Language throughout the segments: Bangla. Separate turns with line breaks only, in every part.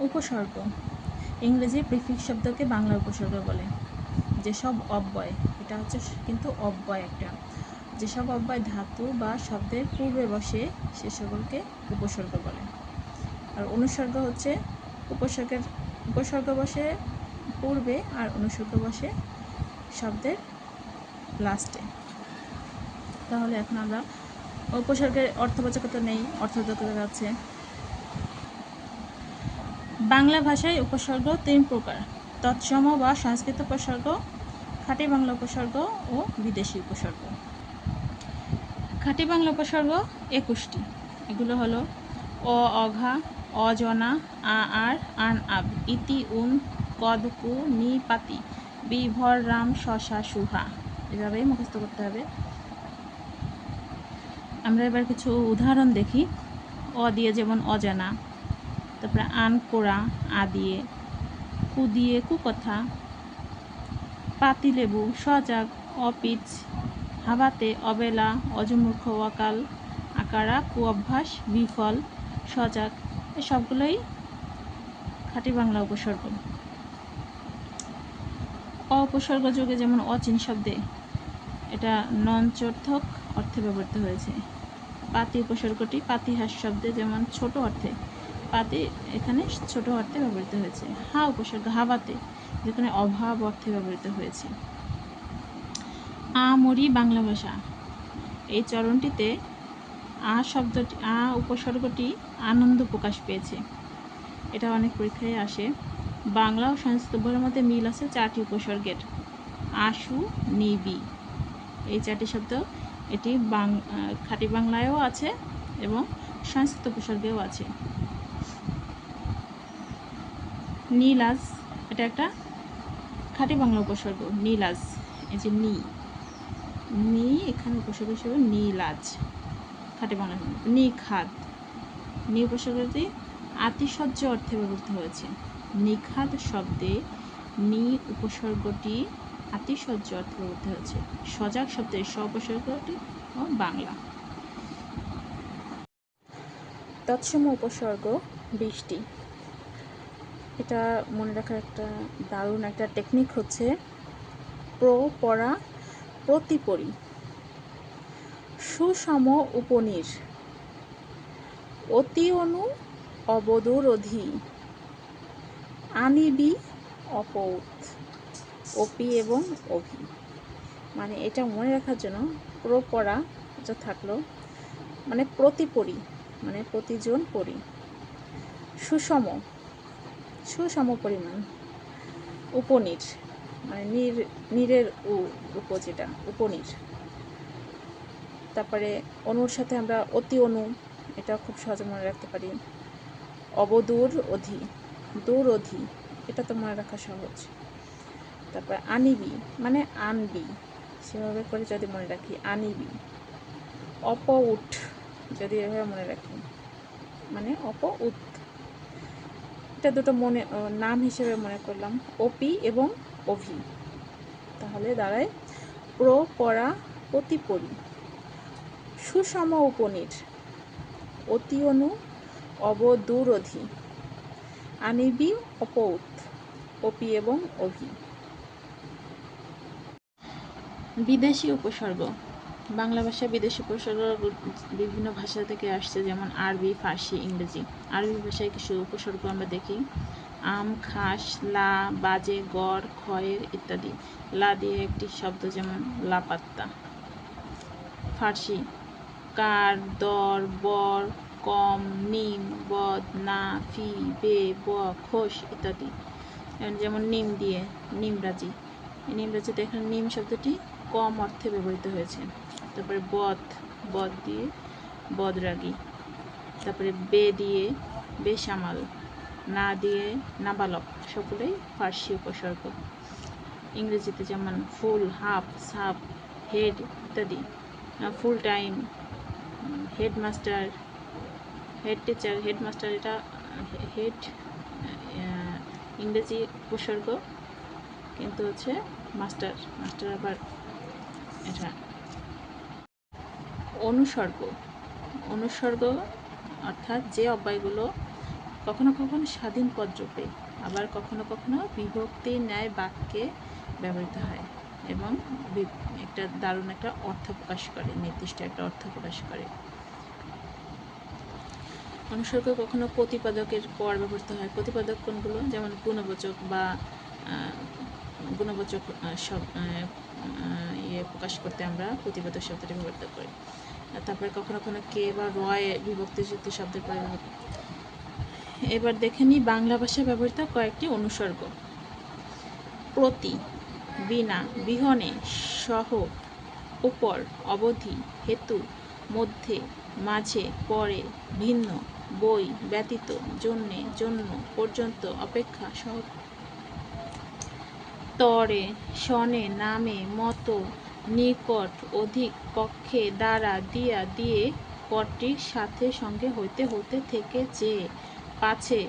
উপসর্গ। ইংরেজি প্রিফিক্স শব্দকে বাংলা উপসর্গ বলে। যেসব অব্যয়, এটা হচ্ছে কিন্তু অব্যয় একটা। যেসব অব্যয় ধাতু বা শব্দের পূর্বে বসে সে সকলকে উপসর্গ বলে। আর অনুসর্গ হচ্ছে উপসর্গের উপসর্গ বসে পূর্বে আর অনুসর্গ বসে শব্দের লাস্টে তাহলে এখন আমরা উপসর্গের অর্থবাচকতা নেই অর্থবাচকতা আছে। বাংলা ভাষায় উপসর্গ তিন প্রকার, তৎসম বা সংস্কৃত উপসর্গ, খাঁটি বাংলা উপসর্গ ও বিদেশি উপসর্গ। খাঁটি বাংলা উপসর্গ একুশটি। এগুলো হলো অ, অঘা অজনা আ, আর, আন, আব, ইতি, উন কদকু নি, পাতি বিভর রাম শশা সুহা এভাবেই মুখস্থ করতে হবে। আমরা এবার কিছু উদাহরণ দেখি। অ দিয়ে যেমন অজানা তারপরে আন কোড়া, আ দিয়ে, কু দিয়ে কুকথা পাতিলেবু সজাগ, অপিচ, হাবাতে অবেলা, অজমূর্খ, ওয়াকাল, আকারা, কু অভ্যাস, বিফল, সজাগ এই সবগুলোই খাঁটি বাংলা উপসর্গ। অপসর্গ যুগে যেমন অচিন শব্দে, এটা নঞ্চর্থক অর্থে ব্যবহৃত হয়েছে। পাতি উপসর্গটি পাতিহাস শব্দে যেমন ছোট অর্থে পাতি এখানে ছোট অর্থে ব্যবহৃত হয়েছে। হা উপসর্গ হাবাতে যেখানে অভাব অর্থে ব্যবহৃত হয়েছে। আমরি বাংলা ভাষা। এই চরণটিতে আ শব্দটি, আ উপসর্গটি আনন্দ প্রকাশ পেয়েছে। এটা অনেক পরীক্ষায় আসে। বাংলা ও সংস্কৃত বইয়ের মধ্যে মিল আছে চারটি উপসর্গের। আশু, নিবি। এই চারটি শব্দ এটি বাং খাঁটি বাংলায়ও আছে এবং সংস্কৃত উপসর্গেও আছে। নীলাজ, এটা একটা খাঁটি বাংলা উপসর্গ, নীলাজ, এই যে নি। নি এখানে উপসর্গ হিসেবে নীলাজ, খাঁটি বাংলা নিখাদ নি উপসর্গটি আতিশয্য অর্থে ব্যবহৃত হয়েছে। নিখাদ শব্দে নি উপসর্গটি আতিশয্য অর্থে ব্যবহৃত হয়েছে। সজাগ শব্দের স উপসর্গটি ও বাংলা। তৎসম উপসর্গ বৃষ্টি। এটা মনে রাখার একটা দারুণ একটা টেকনিক হচ্ছে প্র পরা প্রতিপরি সুষম উপনির। অতি অনু অবদোরধি আনিবি অপৌত। অপি এবং অভি। মানে এটা মনে রাখার জন্য প্রপরা যা থাকল মানে প্রতিপরি মানে প্রতিজন পরি। সুষম। সুষম পরিমাণ উপনীর মানে নীর, নীরের উপ যেটা, উপনীর। তারপরে অনুর সাথে আমরা অতি অনু, এটা খুব সহজে মনে রাখতে পারি। অবদূর অধি, দূর অধি, এটা তো মনে রাখা সহজ। তারপর আনিবি মানে আনবি, সেভাবে করে যদি মনে রাখি, আনিবি। অপ উঠ যদি এভাবে মনে রাখি মানে অপ উঠ এটা দুটো মনে নাম হিসেবে মনে করলাম, ওপি এবং অভি। তাহলে দাঁড়ায়, প্র পরা অতিপরি। সুষম উপনীর অতি অনু অবদূরধি। আনিবি অপৌত অপি এবং অভি। বিদেশি উপসর্গ। বাংলা ভাষায় বিদেশি উপসর্গ বিভিন্ন ভাষা থেকে আসছে, যেমন আরবি, ফার্সি, ইংরেজি। আরবি ভাষায় কিছু উপসর্গ আমরা দেখি। আম, খাস, লা, বাজে, গড়, খয়ের ইত্যাদি। লা দিয়ে একটি শব্দ যেমন লাপাত্তা। ফার্সি, কার, দর, বর, কম, নিম, বদ, না, ফি, বে, ব, খোস ইত্যাদি। যেমন নিম দিয়ে, নিমরাজি। নিমরাজিতে এখানে নিম শব্দটি কম অর্থে ব্যবহৃত হয়েছে। তারপরে বদ বদ দিয়ে বদরাগী তারপরে বে দিয়ে বেসামাল না দিয়ে নাবালক, সকলেই ফার্সি উপসর্গ। ইংরেজিতে যেমন ফুল, হাফ সাপ হেড ইত্যাদি full time, headmaster, head teacher, headmaster, এটা হেড ইংরেজি উপসর্গ, কিন্তু হচ্ছে মাস্টার মাস্টার আবার এটা অনুসর্গ। অনুসর্গ অর্থাৎ যে অব্যয়গুলো কখনো কখনো স্বাধীন পদরূপে, আবার কখনো কখনো বিভক্তি ন্যায় বাক্যে ব্যবহৃত হয় এবং একটা দারুণ একটা অর্থ প্রকাশ করে, নির্দিষ্ট একটা অর্থ প্রকাশ করে। অনুসর্গ কখনো প্রতিপাদকের পর ব্যবহৃত হয়। প্রতিপাদক কোনগুলো? যেমন গুণবাচক বা গুণবাচক সব ইয়ে প্রকাশ করতে আমরা প্রতিপাদক শব্দটি ব্যবহৃত করি। তারপরে কখনো কখনো কে বা রয় বিভক্তিযুক্ত শব্দের পরে ব্যবহৃত এবার দেখে নিই বাংলা ভাষায় ব্যবহৃত কয়েকটি অনুসর্গ। প্রতি, বিনা, বিহনে, সহ, উপর, অবধি, হেতু, মধ্যে, মাঝে, পরে, ভিন্ন, বই, ব্যতীত, জন্যে, জন্য, পর্যন্ত, অপেক্ষা, সহ। তরে শনে নামে, মতো নিকট অধিক পক্ষে দ্বারা দিয়া দিয়ে পরটির সাথে সঙ্গে হইতে হইতে থেকে যে পাছে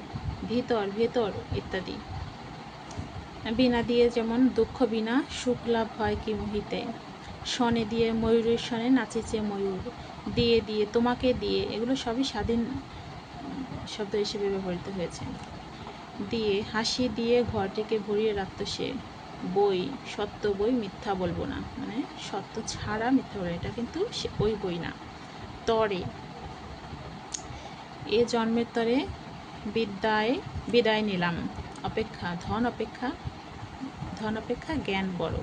ভিতর, ভেতর ইত্যাদি। বিনা দিয়ে যেমন দুঃখ বিনা সুখ লাভ হয় কি মোহিতে। শনে দিয়ে ময়ূরের শনে নাচেছে ময়ূর, দিয়ে দিয়ে, তোমাকে দিয়ে, এগুলো সবই স্বাধীন শব্দ হিসেবে ব্যবহৃত হয়েছে। দিয়ে, হাসি দিয়ে ঘরটিকে ভরিয়ে রাখত সে। বই, সত্য বই মিথ্যা বলব না। মানে সত্য ছাড়া মিথ্যা বলব এটা কিন্তু ওই বই না। তরে, এ জন্মের তরে বিদ্যায়, বিদায় নিলাম। অপেক্ষা, ধন অপেক্ষা ধন অপেক্ষা জ্ঞান বড়।